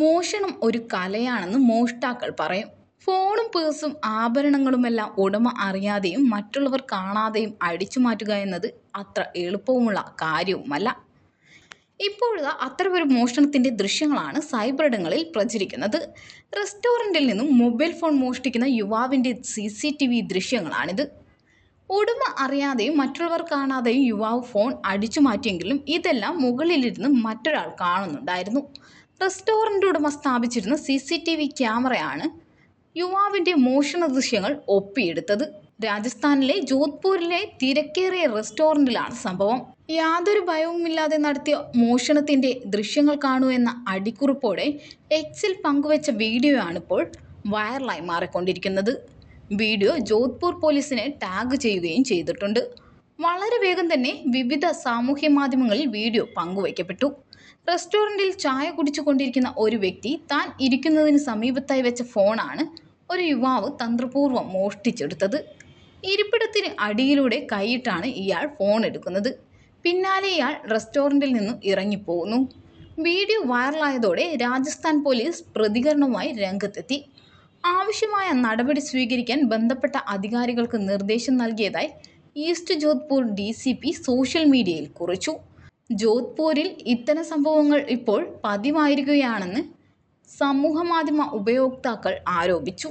മോഷണം ഒരു കലയാണെന്ന് മോഷ്ടാക്കൾ പറയും. ഫോണും പേഴ്സും ആഭരണങ്ങളുമെല്ലാം ഉടമ അറിയാതെയും മറ്റുള്ളവർ കാണാതെയും അടിച്ചു മാറ്റുക എന്നത് അത്ര എളുപ്പവുമുള്ള കാര്യവുമല്ല. ഇപ്പോഴത്തെ അത്തരമൊരു മോഷണത്തിന്റെ ദൃശ്യങ്ങളാണ് സൈബറിടങ്ങളിൽ പ്രചരിക്കുന്നത്. റെസ്റ്റോറന്റിൽ നിന്നും മൊബൈൽ ഫോൺ മോഷ്ടിക്കുന്ന യുവാവിന്റെ സി സി ടി വി ദൃശ്യങ്ങളാണിത്. ഉടമ അറിയാതെയും മറ്റുള്ളവർ കാണാതെയും യുവാവ് ഫോൺ അടിച്ചു മാറ്റിയെങ്കിലും ഇതെല്ലാം മുകളിലിരുന്ന് മറ്റൊരാൾ കാണുന്നുണ്ടായിരുന്നു. റെസ്റ്റോറന്റ് ഉടമ സ്ഥാപിച്ചിരുന്ന സി സി ടി വി ക്യാമറയാണ് യുവാവിന്റെ മോഷണ ദൃശ്യങ്ങൾ ഒപ്പിയെടുത്തത്. രാജസ്ഥാനിലെ ജോധ്പൂരിലെ തിരക്കേറിയ റെസ്റ്റോറന്റിലാണ് സംഭവം. യാതൊരു ഭയവുമില്ലാതെ നടത്തിയ മോഷണത്തിന്റെ ദൃശ്യങ്ങൾ കാണൂ എന്ന അടിക്കുറിപ്പോടെ എക്സിൽ പങ്കുവച്ച വീഡിയോയാണിപ്പോൾ വൈറലായി മാറിക്കൊണ്ടിരിക്കുന്നത്. വീഡിയോ ജോധ്പൂർ പോലീസിനെ ടാഗ് ചെയ്യുകയും ചെയ്തിട്ടുണ്ട്. വളരെ വേഗം തന്നെ വിവിധ സാമൂഹ്യ മാധ്യമങ്ങളിൽ വീഡിയോ പങ്കുവയ്ക്കപ്പെട്ടു. റെസ്റ്റോറന്റിൽ ചായ കുടിച്ചുകൊണ്ടിരിക്കുന്ന ഒരു വ്യക്തി താൻ ഇരിക്കുന്നതിന് സമീപത്തായി വെച്ച ഫോണാണ് ഒരു യുവാവ് തന്ത്രപൂർവം മോഷ്ടിച്ചെടുത്തത്. ഇരിപ്പിടത്തിന് അടിയിലൂടെ കൈയിട്ടാണ് ഇയാൾ ഫോൺ എടുക്കുന്നത്. പിന്നാലെ ഇയാൾ റെസ്റ്റോറന്റിൽ നിന്നും ഇറങ്ങിപ്പോകുന്നു. വീഡിയോ വൈറലായതോടെ രാജസ്ഥാൻ പോലീസ് പ്രതികരണവുമായി രംഗത്തെത്തി. ആവശ്യമായ നടപടി സ്വീകരിക്കാൻ ബന്ധപ്പെട്ട അധികാരികൾക്ക് നിർദ്ദേശം നൽകിയതായി east Jodhpur D C P social മീഡിയയിൽ കുറിച്ചു. ജോധ്പൂരിൽ ഇത്തരം സംഭവങ്ങൾ ഇപ്പോൾ പതിവായിരിക്കുകയാണെന്ന് സമൂഹമാധ്യമ ഉപയോക്താക്കൾ ആരോപിച്ചു.